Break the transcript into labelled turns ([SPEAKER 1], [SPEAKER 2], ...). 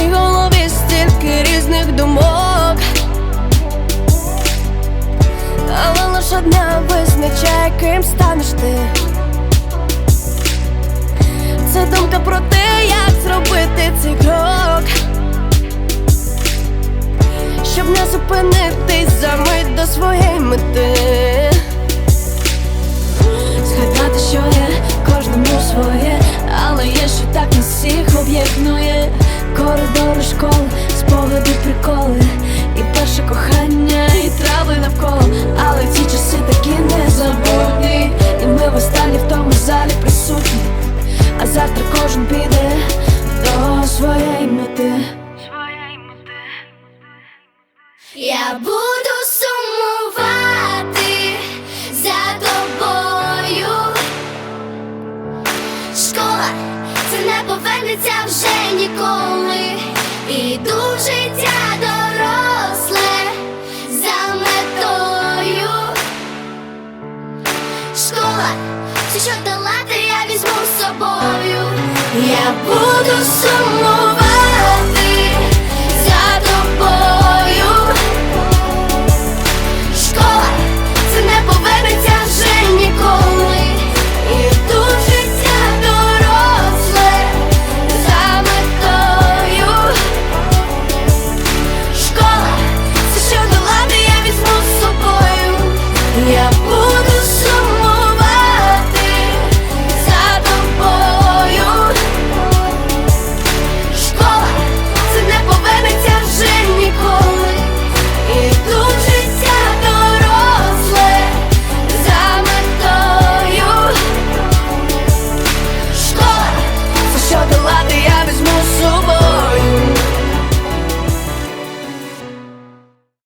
[SPEAKER 1] В твоїй голові стільки різних думок. Але лиш одна визначає, ким станеш ти. Це думка про те, як зробити цей крок, щоб не зупинитись за мить до своєї мети.
[SPEAKER 2] Я буду сумувати за тобою. Школа це не повернеться вже ніколи. Іду в життя доросле за метою. Школа, все, що долати, я візьму з собою. Я буду сумувати